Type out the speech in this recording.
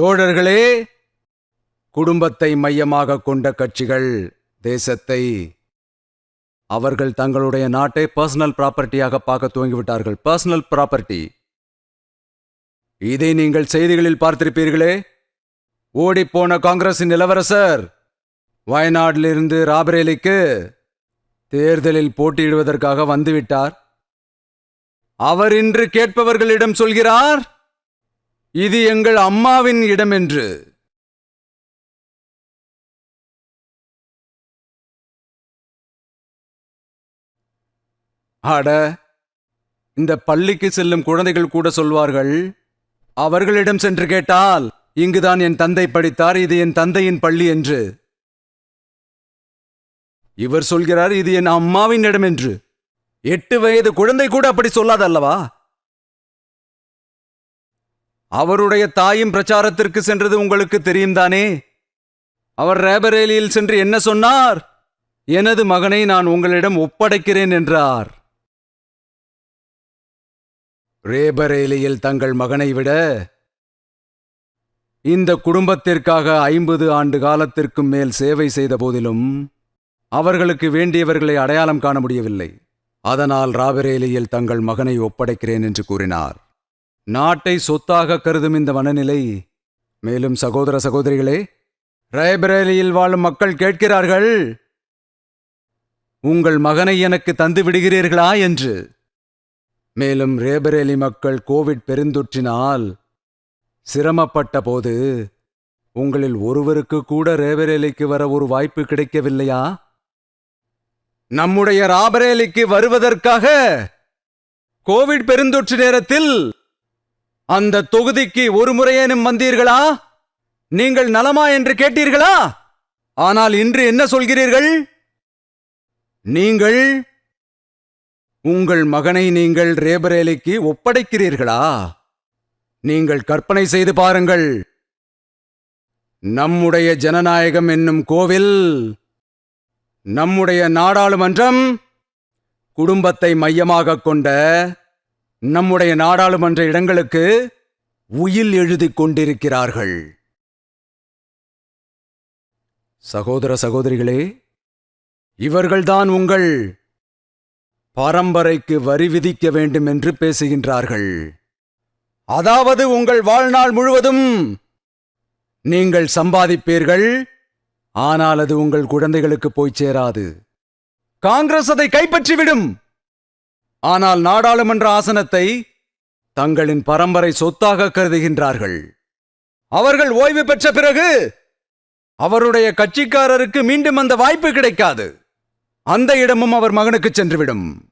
தோழர்களே குடும்பத்தை மையமாக கொண்ட கட்சிகள் தேசத்தை அவர்கள் தங்களுடைய நாட்டை பர்சனல் ப்ராப்பர்ட்டியாக பார்க்க துவங்கிவிட்டார்கள். பர்சனல் ப்ராப்பர்ட்டி இதை நீங்கள் செய்திகளில் பார்த்திருப்பீர்களே? ஓடிப்போன காங்கிரசின் இளவரசர் வயநாட்டிலிருந்து ராபரேலிக்கு தேர்தலில் போட்டியிடுவதற்காக வந்துவிட்டார். அவர் இன்று கேட்பவர்களிடம் சொல்கிறார் இது எங்கள் அம்மாவின் இடம் என்று அட இந்த பள்ளிக்கு செல்லும் குழந்தைகள் கூட சொல்வார்கள் அவர்களிடம் சென்று கேட்டால் இங்குதான் என் தந்தை படித்தார் இது என் தந்தையின் பள்ளி என்று. இவர் சொல்கிறார் இது என் அம்மாவின் இடம் என்று எட்டு வயது குழந்தை கூட அப்படி சொல்லாதல்லவா? அவருடைய தாயும் பிரச்சாரத்திற்கு சென்றது உங்களுக்கு தெரியும் தானே? அவர் ரேபரேலியில் சென்று என்ன சொன்னார்? எனது மகனை நான் உங்களிடம் ஒப்படைக்கிறேன் என்றார். ரேபரேலியில் தங்கள் மகனை விட இந்த குடும்பத்திற்காக ஐம்பது ஆண்டு காலத்திற்கும் மேல் சேவை செய்த போதிலும் அவர்களுக்கு வேண்டியவர்களை அடையாளம் காண முடியவில்லை. அதனால் ராபரேலியில் தங்கள் மகனை ஒப்படைக்கிறேன் என்று கூறினார். நாட்டை சொத்தாக கருதும் இந்த மனநிலை. மேலும் சகோதர சகோதரிகளே ரேபரேலியில் வாழும் மக்கள் கேட்கிறார்கள் உங்கள் மகனை எனக்கு தந்து விடுகிறீர்களா? என்று. மேலும் ரேபரேலி மக்கள் கோவிட் பெருந்தொற்றினால் சிரமப்பட்ட போது உங்களில் ஒருவருக்கு கூட ரேபரேலிக்கு வர ஒரு வாய்ப்பு கிடைக்கவில்லையா? நம்முடைய ராபரேலிக்கு வருவதற்காக கோவிட் பெருந்தொற்று நேரத்தில் அந்த தொகுதிக்கு ஒரு முறையேனும் வந்தீர்களா? நீங்கள் நலமா என்று கேட்டீர்களா? ஆனால் இன்று என்ன சொல்கிறீர்கள்? நீங்கள் உங்கள் மகனை நீங்கள் ரேபரேலிக்கு ஒப்படைக்கிறீர்களா? நீங்கள் கற்பனை செய்து பாருங்கள். நம்முடைய ஜனநாயகம் என்னும் கோவில் நம்முடைய நாடாளுமன்றம் குடும்பத்தை மையமாக கொண்ட நம்முடைய நாடாளுமன்ற இடங்களுக்கு உயில் எழுதிக் கொண்டிருக்கிறார்கள். சகோதர சகோதரிகளே இவர்கள்தான் உங்கள் பரம்பரைக்கு வரி விதிக்க வேண்டும் என்று பேசுகின்றார்கள். அதாவது உங்கள் வாழ்நாள் முழுவதும் நீங்கள் சம்பாதிப்பீர்கள் ஆனால் அது உங்கள் குழந்தைகளுக்கு போய் சேராது. காங்கிரஸ் அதை கைப்பற்றிவிடும். ஆனால் நாடாளுமன்ற ஆசனத்தை தங்களின் பரம்பரை சொத்தாக கருதுகின்றார்கள். அவர்கள் ஓய்வு பெற்ற பிறகு அவருடைய கட்சிக்காரருக்கு மீண்டும் அந்த வாய்ப்பு கிடைக்காது. அந்த இடமும் அவர் மகனுக்கு சென்றுவிடும்.